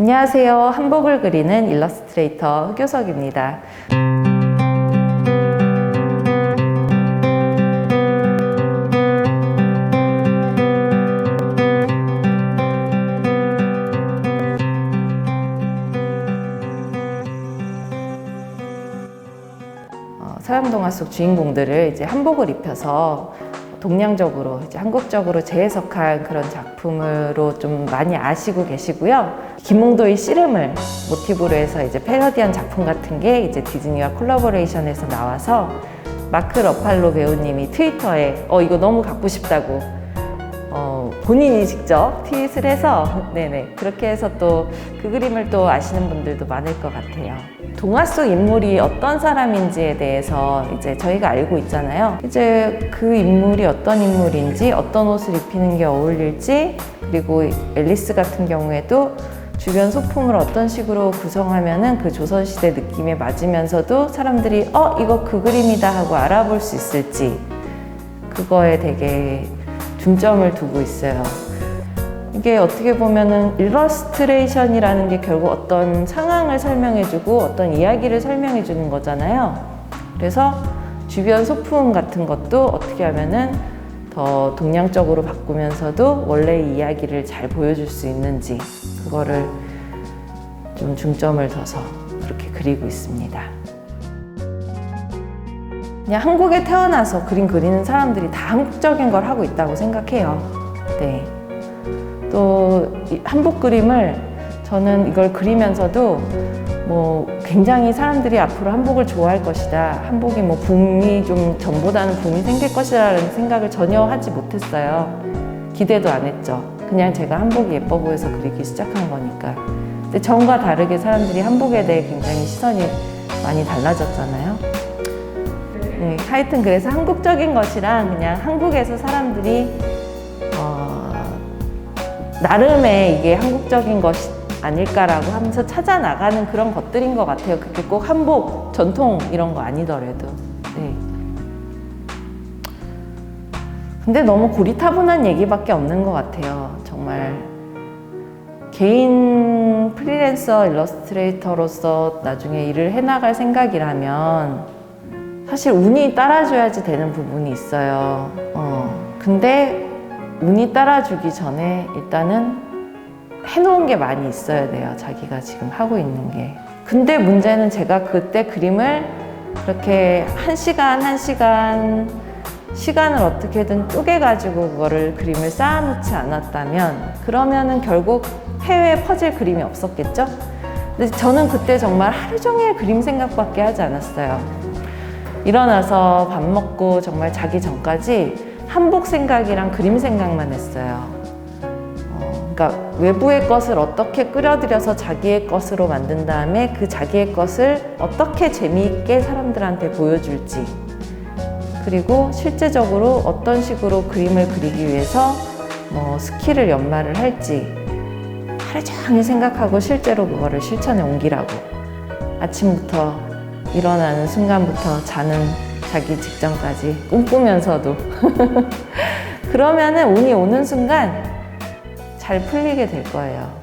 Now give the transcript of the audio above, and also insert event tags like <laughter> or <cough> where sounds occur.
안녕하세요. 한복을 그리는 일러스트레이터 흑요석입니다. 어, 서양 동화 속 주인공들을 이제 한복을 입혀서 동양적으로 이제 한국적으로 재해석한 그런 작품으로 좀 많이 아시고 계시고요. 김홍도의 씨름을 모티브로 해서 이제 패러디한 작품 같은 게 이제 디즈니와 콜라보레이션해서 나와서 마크 러팔로 배우님이 트위터에 어 이거 너무 갖고 싶다고 어, 본인이 직접 트윗을 해서 네네 그렇게 해서 또 그 그림을 또 아시는 분들도 많을 것 같아요. 동화 속 인물이 어떤 사람인지에 대해서 이제 저희가 알고 있잖아요. 이제 그 인물이 어떤 인물인지 어떤 옷을 입히는 게 어울릴지 그리고 앨리스 같은 경우에도 주변 소품을 어떤 식으로 구성하면은 그 조선시대 느낌에 맞으면서도 사람들이 어 이거 그 그림이다 하고 알아볼 수 있을지 그거에 되게 중점을 두고 있어요. 이게 어떻게 보면은 일러스트레이션이라는 게 결국 어떤 상황을 설명해주고 어떤 이야기를 설명해주는 거잖아요. 그래서 주변 소품 같은 것도 어떻게 하면은 더 동양적으로 바꾸면서도 원래 이야기를 잘 보여줄 수 있는지 그거를 좀 중점을 둬서 그렇게 그리고 있습니다. 그냥 한국에 태어나서 그림 그리는 사람들이 다 한국적인 걸 하고 있다고 생각해요. 네. 또이 한복 그림을 저는 이걸 그리면서도 뭐 굉장히 사람들이 앞으로 한복을 좋아할 것이다. 한복이 뭐 붐이 좀 전보다는 붐이 생길 것이라는 생각을 전혀 하지 못했어요. 기대도 안 했죠. 그냥 제가 한복이 예뻐 보여서 그리기 시작한 거니까. 근데 전과 다르게 사람들이 한복에 대해 굉장히 시선이 많이 달라졌잖아요. 네, 하여튼 그래서 한국적인 것이랑 그냥 한국에서 사람들이 어, 나름의 이게 한국적인 것이 아닐까라고 하면서 찾아 나가는 그런 것들인 것 같아요. 그게 꼭 한복, 전통 이런 거 아니더라도. 네. 근데 너무 고리타분한 얘기밖에 없는 것 같아요. 정말 개인 프리랜서 일러스트레이터로서 나중에 일을 해나갈 생각이라면 사실 운이 따라줘야지 되는 부분이 있어요. 어. 근데 운이 따라주기 전에 일단은 해놓은 게 많이 있어야 돼요. 자기가 지금 하고 있는 게. 근데 문제는 제가 그때 그림을 그렇게 한 시간, 한 시간, 시간을 어떻게든 쪼개가지고 그거를 그림을 쌓아놓지 않았다면 그러면은 결국 해외에 퍼질 그림이 없었겠죠? 근데 저는 그때 정말 하루 종일 그림 생각밖에 하지 않았어요. 일어나서 밥 먹고 정말 자기 전까지 한복 생각이랑 그림 생각만 했어요. 어, 그러니까 외부의 것을 어떻게 끌어들여서 자기의 것으로 만든 다음에 그 자기의 것을 어떻게 재미있게 사람들한테 보여줄지 그리고 실제적으로 어떤 식으로 그림을 그리기 위해서 뭐 스킬을 연마를 할지 하루 종일 생각하고 실제로 그거를 실천에 옮기라고 아침부터 일어나는 순간부터 자는 자기 직전까지 꿈꾸면서도 <laughs> 그러면은 운이 오는 순간 잘 풀리게 될 거예요.